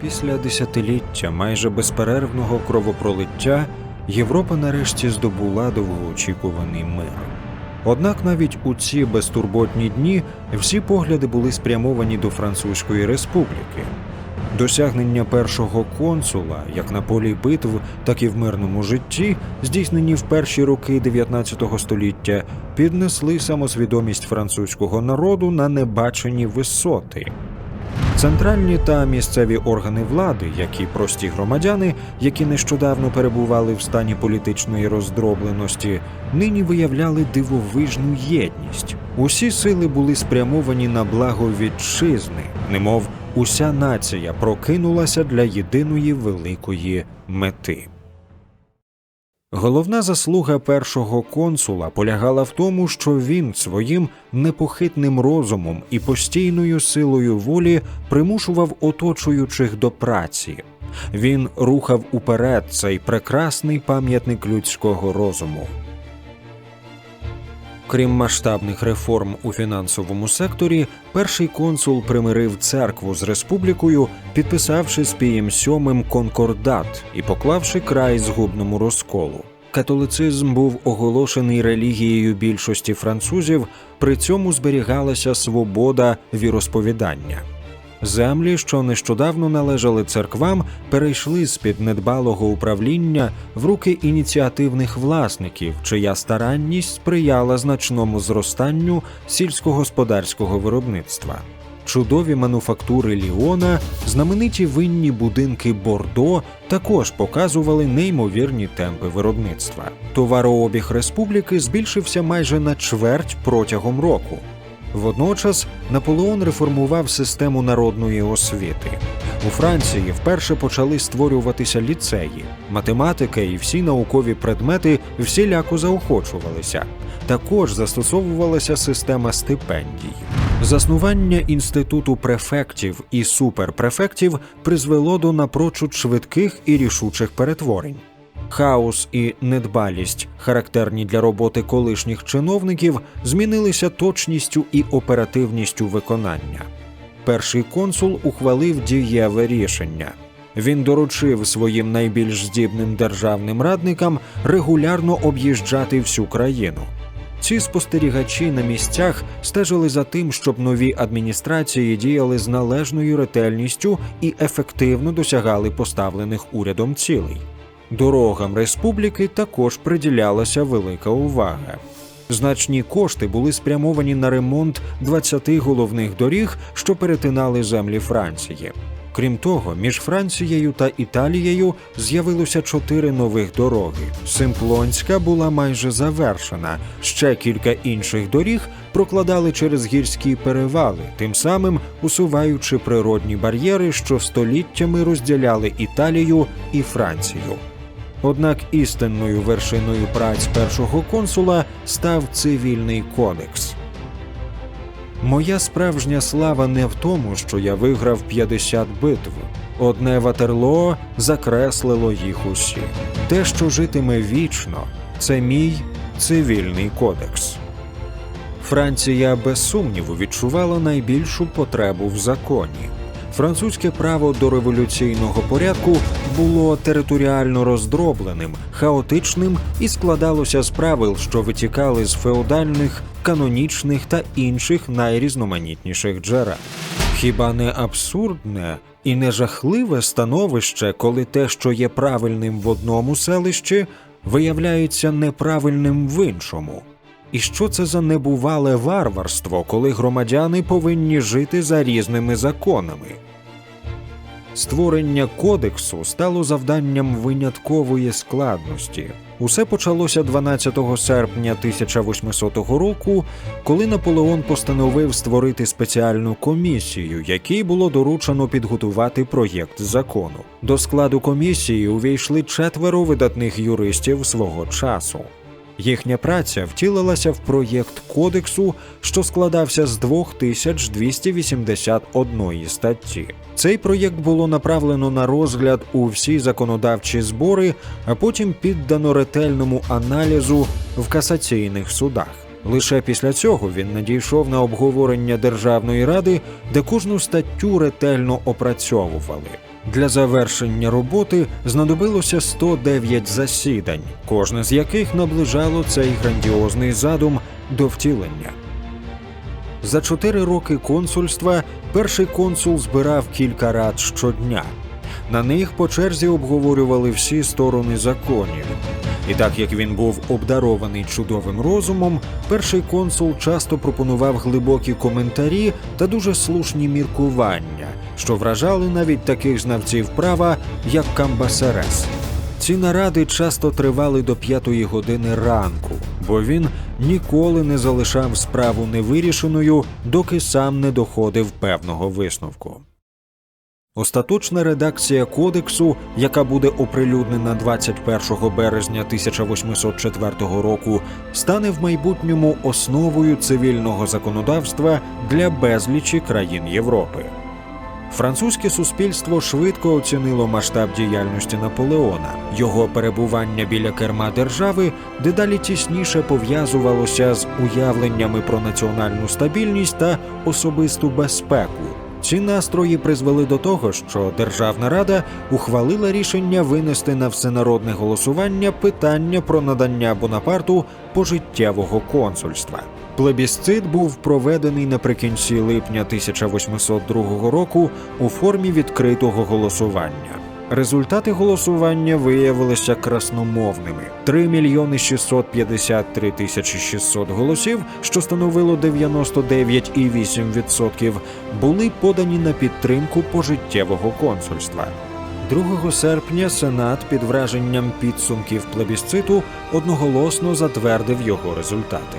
Після десятиліття майже безперервного кровопролиття Європа нарешті здобула довгоочікуваний мир. Однак навіть у ці безтурботні дні всі погляди були спрямовані до Французької республіки. Досягнення першого консула, як на полі битв, так і в мирному житті, здійснені в перші роки 19 століття, піднесли самосвідомість французького народу на небачені висоти. Центральні та місцеві органи влади, як і прості громадяни, які нещодавно перебували в стані політичної роздробленості, нині виявляли дивовижну єдність. Усі сили були спрямовані на благо вітчизни, немов уся нація прокинулася для єдиної великої мети. Головна заслуга першого консула полягала в тому, що він своїм непохитним розумом і постійною силою волі примушував оточуючих до праці. Він рухав уперед цей прекрасний пам'ятник людського розуму. Крім масштабних реформ у фінансовому секторі, перший консул примирив церкву з республікою, підписавши з Пієм VII конкордат і поклавши край згубному розколу. Католицизм був оголошений релігією більшості французів, при цьому зберігалася свобода віросповідання. Землі, що нещодавно належали церквам, перейшли з під недбалого управління в руки ініціативних власників, чия старанність сприяла значному зростанню сільськогосподарського виробництва. Чудові мануфактури Ліона, знамениті винні будинки Бордо також показували неймовірні темпи виробництва. Товарообіг республіки збільшився майже на чверть протягом року. Водночас Наполеон реформував систему народної освіти. У Франції вперше почали створюватися ліцеї, математика і всі наукові предмети всіляко заохочувалися. Також застосовувалася система стипендій. Заснування інституту префектів і суперпрефектів призвело до напрочуд швидких і рішучих перетворень. Хаос і недбалість, характерні для роботи колишніх чиновників, змінилися точністю і оперативністю виконання. Перший консул ухвалив дієве рішення. Він доручив своїм найбільш здібним державним радникам регулярно об'їжджати всю країну. Ці спостерігачі на місцях стежили за тим, щоб нові адміністрації діяли з належною ретельністю і ефективно досягали поставлених урядом цілей. Дорогам республіки також приділялася велика увага. Значні кошти були спрямовані на ремонт 20 головних доріг, що перетинали землі Франції. Крім того, між Францією та Італією з'явилося чотири нових дороги. Симплонська була майже завершена. Ще кілька інших доріг прокладали через гірські перевали, тим самим усуваючи природні бар'єри, що століттями розділяли Італію і Францію. Однак істинною вершиною праць першого консула став цивільний кодекс. Моя справжня слава не в тому, що я виграв 50 битв. Одне Ватерлоо закреслило їх усі. Те, що житиме вічно, це мій цивільний кодекс. Франція без сумніву відчувала найбільшу потребу в законі. Французьке право до революційного порядку було територіально роздробленим, хаотичним і складалося з правил, що витікали з феодальних, канонічних та інших найрізноманітніших джерел. Хіба не абсурдне і не жахливе становище, коли те, що є правильним в одному селищі, виявляється неправильним в іншому? І що це за небувале варварство, коли громадяни повинні жити за різними законами? Створення кодексу стало завданням виняткової складності. Усе почалося 12 серпня 1800 року, коли Наполеон постановив створити спеціальну комісію, якій було доручено підготувати проєкт закону. До складу комісії увійшли четверо видатних юристів свого часу. Їхня праця втілилася в проєкт кодексу, що складався з 2281 статті. Цей проєкт було направлено на розгляд у всі законодавчі збори, а потім піддано ретельному аналізу в касаційних судах. Лише після цього він надійшов на обговорення Державної ради, де кожну статтю ретельно опрацьовували. Для завершення роботи знадобилося 109 засідань, кожне з яких наближало цей грандіозний задум до втілення. За чотири роки консульства перший консул збирав кілька рад щодня. На них по черзі обговорювали всі сторони законів. І так як він був обдарований чудовим розумом, перший консул часто пропонував глибокі коментарі та дуже слушні міркування, що вражали навіть таких знавців права, як Камбасерес. Ці наради часто тривали до п'ятої години ранку, бо він ніколи не залишав справу невирішеною, доки сам не доходив певного висновку. Остаточна редакція кодексу, яка буде оприлюднена 21 березня 1804 року, стане в майбутньому основою цивільного законодавства для безлічі країн Європи. Французьке суспільство швидко оцінило масштаб діяльності Наполеона. Його перебування біля керма держави дедалі тісніше пов'язувалося з уявленнями про національну стабільність та особисту безпеку. Ці настрої призвели до того, що Державна рада ухвалила рішення винести на всенародне голосування питання про надання Бонапарту пожиттєвого консульства. Плебісцит був проведений наприкінці липня 1802 року у формі відкритого голосування. Результати голосування виявилися красномовними: 3 мільйони 653 тисячі 600 голосів, що становило 99,8%, були подані на підтримку пожиттєвого консульства. 2 серпня Сенат під враженням підсумків плебісциту одноголосно затвердив його результати.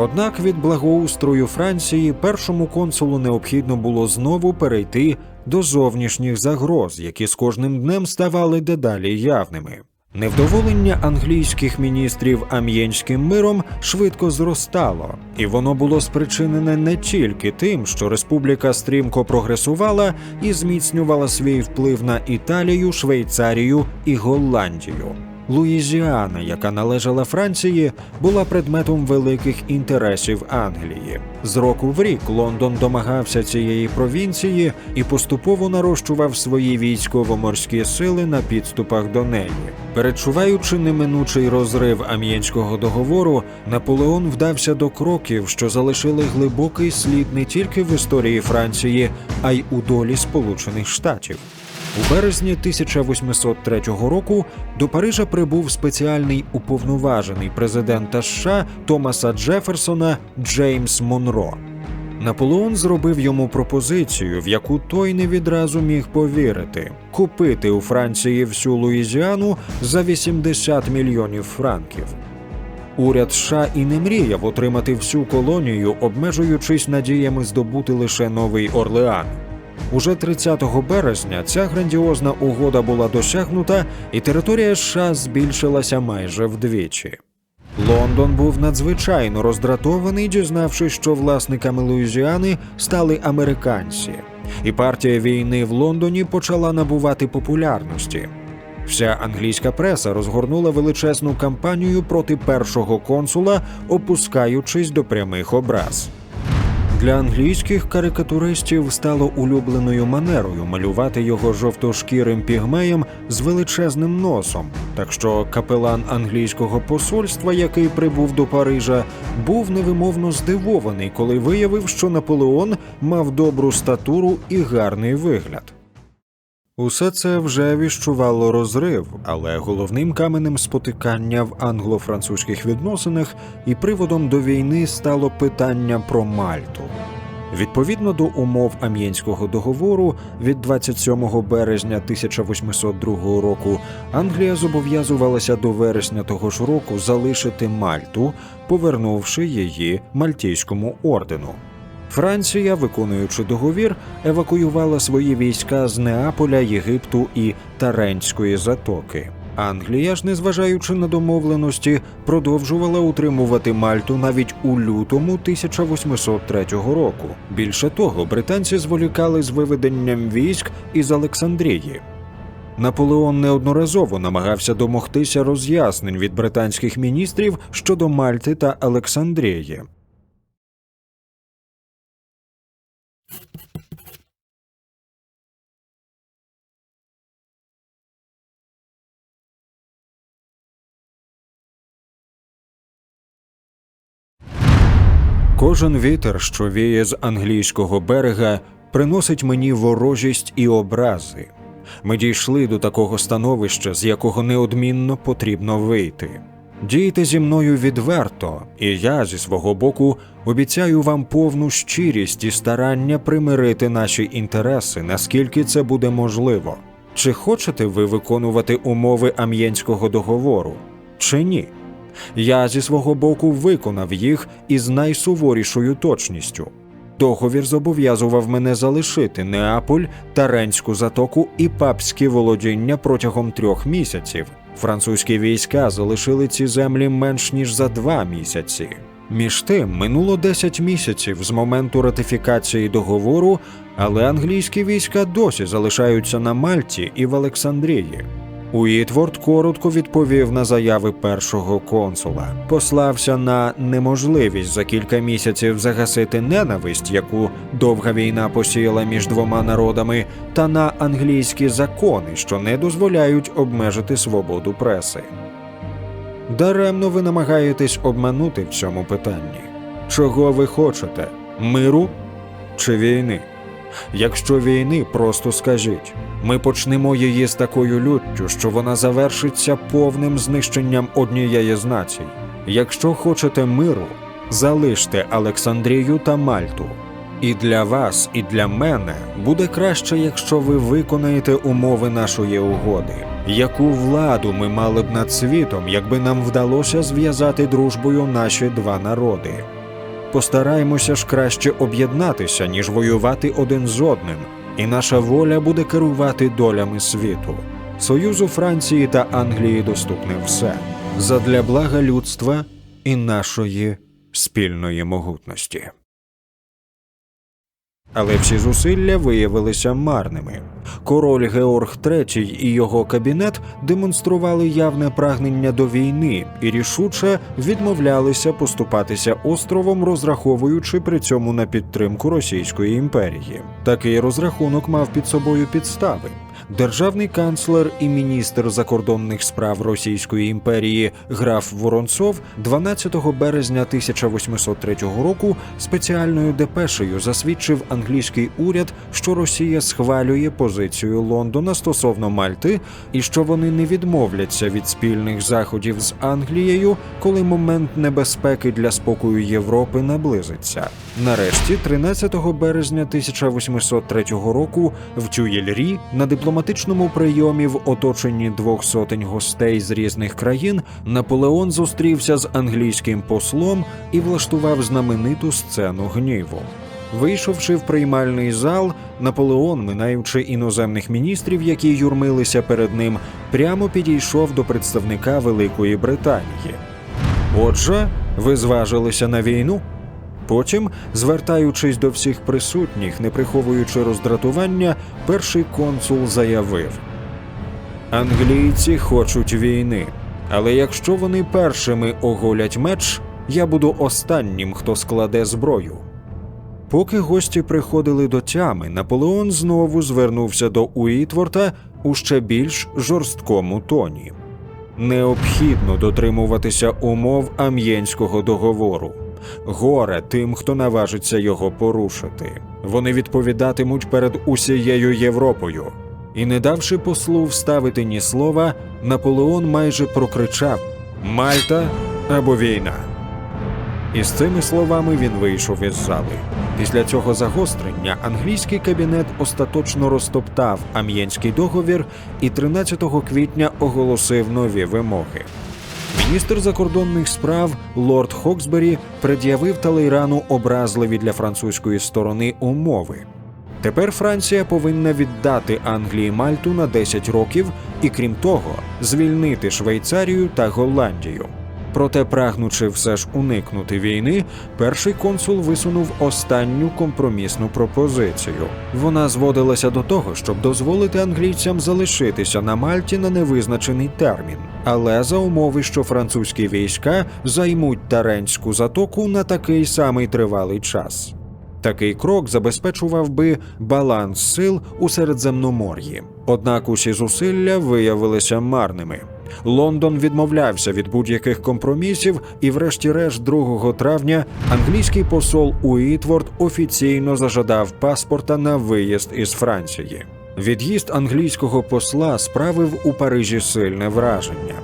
Однак від благоустрою Франції першому консулу необхідно було знову перейти до зовнішніх загроз, які з кожним днем ставали дедалі явними. Невдоволення англійських міністрів Ам'єнським миром швидко зростало, і воно було спричинене не тільки тим, що республіка стрімко прогресувала і зміцнювала свій вплив на Італію, Швейцарію і Голландію. Луїзіана, яка належала Франції, була предметом великих інтересів Англії. З року в рік Лондон домагався цієї провінції і поступово нарощував свої військово-морські сили на підступах до неї. Перечуваючи неминучий розрив Ам'єнського договору, Наполеон вдався до кроків, що залишили глибокий слід не тільки в історії Франції, а й у долі Сполучених Штатів. У березні 1803 року до Парижа прибув спеціальний уповноважений президента США Томаса Джеферсона Джеймс Монро. Наполеон зробив йому пропозицію, в яку той не відразу міг повірити: купити у Франції всю Луїзіану за 80 мільйонів франків. Уряд США і не мріяв отримати всю колонію, обмежуючись надіями здобути лише новий Орлеан. Уже 30 березня ця грандіозна угода була досягнута, і територія США збільшилася майже вдвічі. Лондон був надзвичайно роздратований, дізнавшись, що власниками Луїзіани стали американці, і партія війни в Лондоні почала набувати популярності. Вся англійська преса розгорнула величезну кампанію проти першого консула, опускаючись до прямих образ. Для англійських карикатуристів стало улюбленою манерою малювати його жовтошкірим пігмеєм з величезним носом. Так що капелан англійського посольства, який прибув до Парижа, був невимовно здивований, коли виявив, що Наполеон мав добру статуру і гарний вигляд. Усе це вже віщувало розрив, але головним каменем спотикання в англо-французьких відносинах і приводом до війни стало питання про Мальту. Відповідно до умов Ам'єнського договору від 27 березня 1802 року Англія зобов'язувалася до вересня того ж року залишити Мальту, повернувши її Мальтійському ордену. Франція, виконуючи договір, евакуювала свої війська з Неаполя, Єгипту і Таренської затоки. Англія ж, незважаючи на домовленості, продовжувала утримувати Мальту навіть у лютому 1803 року. Більше того, британці зволікали з виведенням військ із Олександрії. Наполеон неодноразово намагався домогтися роз'яснень від британських міністрів щодо Мальти та Олександрії. Кожен вітер, що віє з англійського берега, приносить мені ворожість і образи. Ми дійшли до такого становища, з якого неодмінно потрібно вийти. Дійте зі мною відверто, і я зі свого боку обіцяю вам повну щирість і старання примирити наші інтереси, наскільки це буде можливо. Чи хочете ви виконувати умови Ам'єнського договору, чи ні? Я зі свого боку виконав їх із найсуворішою точністю. Договір зобов'язував мене залишити Неаполь, Таренську затоку і папські володіння протягом трьох місяців. Французькі війська залишили ці землі менш ніж за два місяці. Між тим минуло 10 місяців з моменту ратифікації договору, але англійські війська досі залишаються на Мальті і в Олександрії. Уітворд коротко відповів на заяви першого консула, послався на неможливість за кілька місяців загасити ненависть, яку довга війна посіяла між двома народами, та на англійські закони, що не дозволяють обмежити свободу преси. Даремно ви намагаєтесь обманути в цьому питанні. Чого ви хочете? Миру чи війни? Якщо війни, просто скажіть. Ми почнемо її з такою люттю, що вона завершиться повним знищенням однієї з націй. Якщо хочете миру, залиште Олександрію та Мальту. І для вас, і для мене буде краще, якщо ви виконаєте умови нашої угоди. Яку владу ми мали б над світом, якби нам вдалося зв'язати дружбою наші два народи? Постараймося ж краще об'єднатися, ніж воювати один з одним, і наша воля буде керувати долями світу. Союзу Франції та Англії доступне все задля блага людства і нашої спільної могутності. Але всі зусилля виявилися марними. Король Георг III і його кабінет демонстрували явне прагнення до війни і рішуче відмовлялися поступатися островом, розраховуючи при цьому на підтримку Російської імперії. Такий розрахунок мав під собою підстави. Державний канцлер і міністр закордонних справ Російської імперії граф Воронцов 12 березня 1803 року спеціальною депешею засвідчив англійський уряд, що Росія схвалює позицію Лондона стосовно Мальти, і що вони не відмовляться від спільних заходів з Англією, коли момент небезпеки для спокою Європи наблизиться. Нарешті, 13 березня 1803 року, в Тюєльрі на дипломатичному прийомі в оточенні двох сотень гостей з різних країн Наполеон зустрівся з англійським послом і влаштував знамениту сцену гніву. Вийшовши в приймальний зал, Наполеон, минаючи іноземних міністрів, які юрмилися перед ним, прямо підійшов до представника Великої Британії. Отже, ви зважилися на війну? Потім, звертаючись до всіх присутніх, не приховуючи роздратування, перший консул заявив: Англійці хочуть війни, але якщо вони першими оголять меч, я буду останнім, хто складе зброю. Поки гості приходили до тями, Наполеон знову звернувся до Уітворта у ще більш жорсткому тоні. Необхідно дотримуватися умов Ам'єнського договору. Горе тим, хто наважиться його порушити. Вони відповідатимуть перед усією Європою. І не давши послу вставити ні слова, Наполеон майже прокричав Мальта або війна. І з цими словами він вийшов із зали. Після цього загострення англійський кабінет остаточно розтоптав Ам'єнський договір і 13 квітня оголосив нові вимоги. Міністр закордонних справ лорд Хоксбері пред'явив Талейрану образливі для французької сторони умови. Тепер Франція повинна віддати Англії Мальту на 10 років і, крім того, звільнити Швейцарію та Голландію. Проте, прагнучи все ж уникнути війни, перший консул висунув останню компромісну пропозицію. Вона зводилася до того, щоб дозволити англійцям залишитися на Мальті на невизначений термін, але за умови, що французькі війська займуть Таренську затоку на такий самий тривалий час. Такий крок забезпечував би баланс сил у Середземномор'ї. Однак усі зусилля виявилися марними. Лондон відмовлявся від будь-яких компромісів, і, врешті-решт, 2 травня англійський посол Уітворд офіційно зажадав паспорта на виїзд із Франції. Від'їзд англійського посла справив у Парижі сильне враження.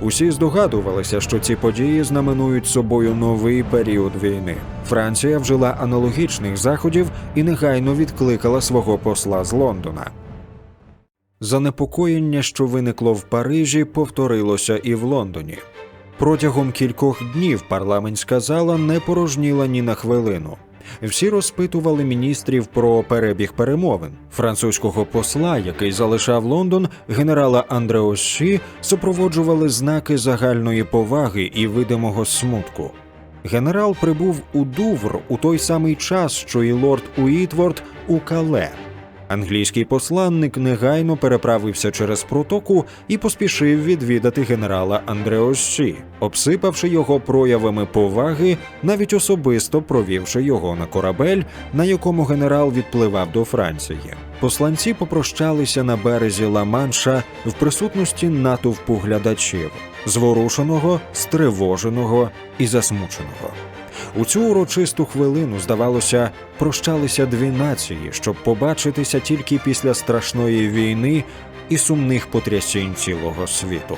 Усі здогадувалися, що ці події знаменують собою новий період війни. Франція вжила аналогічних заходів і негайно відкликала свого посла з Лондона. Занепокоєння, що виникло в Парижі, повторилося і в Лондоні. Протягом кількох днів парламентська зала не порожніла ні на хвилину. Всі розпитували міністрів про перебіг перемовин. Французького посла, який залишав Лондон, генерала Андреоші, супроводжували знаки загальної поваги і видимого смутку. Генерал прибув у Дувр у той самий час, що і лорд Уітворд у Кале. Англійський посланник негайно переправився через протоку і поспішив відвідати генерала Андреоші, обсипавши його проявами поваги, навіть особисто провівши його на корабель, на якому генерал відпливав до Франції. Посланці попрощалися на березі Ла-Манша в присутності натовпу глядачів, зворушеного, стривоженого і засмученого. У цю урочисту хвилину, здавалося, прощалися дві нації, щоб побачитися тільки після страшної війни і сумних потрясінь цілого світу.